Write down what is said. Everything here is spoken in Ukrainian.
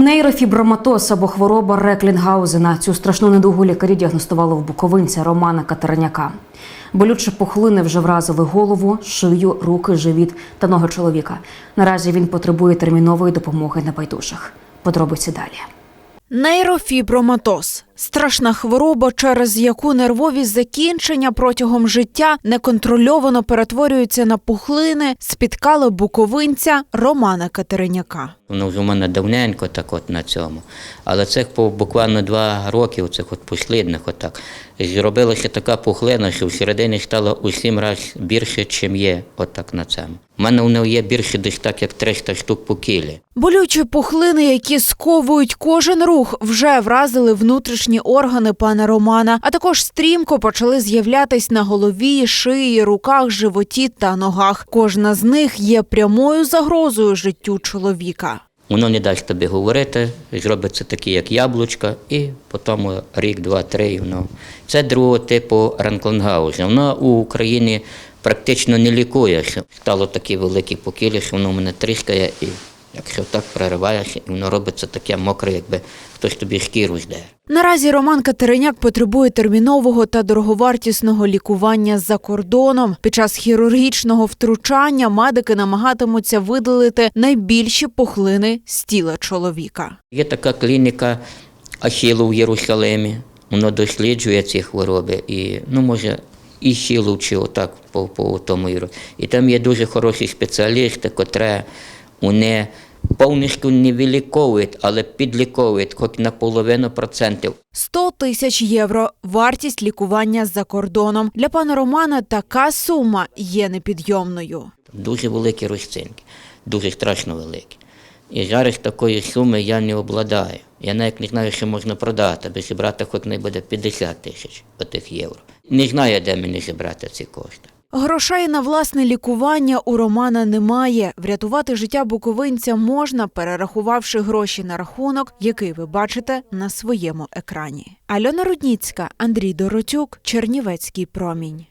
Нейрофіброматоз або хвороба Реклінгаузена. Цю страшну недугу лікарі діагностували в буковинця Романа Катерняка. Болючі пухлини вже вразили голову, шию, руки, живіт та ноги чоловіка. Наразі він потребує термінової допомоги на небайдужих. Подробиці далі. Нейрофіброматоз – страшна хвороба, через яку нервові закінчення протягом життя неконтрольовано перетворюються на пухлини, спіткали буковинця Романа Катериняка. Воно вже в мене давненько так от на цьому. Але цих по буквально два роки, оцих от послідних отак, зробилася така пухлина, що всередині стало у сім разів більше, чим є отак на цьому. У мене воно є більше десь так, як 300 штук по кілі. Болючі пухлини, які сковують кожен рух, вже вразили внутрішні органи пана Романа, а також стрімко почали з'являтись на голові, шиї, руках, животі та ногах. Кожна з них є прямою загрозою життю чоловіка. Воно не дасть тобі говорити, зробиться такі, як яблучка, і потім рік, два, три, воно. Це другого типу ранклангауза. Воно у Україні практично не лікується. Стало такі великі покілі, що воно мене тріскає, і якщо так перериваєшся, і воно робиться таке мокре, якби хтось тобі шкіру здер. Наразі Роман Катериняк потребує термінового та дороговартісного лікування за кордоном. Під час хірургічного втручання медики намагатимуться видалити найбільші пухлини з тіла чоловіка. Є така клініка Ахілу в Єрусалимі. Воно досліджує ці хвороби і, ну, може, і Хілу чи отак по, по тому. І там є дуже хороші спеціалісти, котрі вони повністю не виліковують, але підліковують хоч на половину процентів. 100 тисяч євро – вартість лікування за кордоном. Для пана Романа така сума є непідйомною. Дуже великі розцінки, дуже страшно великі. І зараз такої суми я не обладаю. Я навіть не знаю, що можна продати, аби зібрати хоч не буде 50 тисяч отих євро. Не знаю, де мені зібрати ці кошти. Грошей на власне лікування у Романа немає. Врятувати життя буковинця можна, перерахувавши гроші на рахунок, який ви бачите на своєму екрані. Альона Рудніцька, Андрій Доротюк, Чернівецький промінь.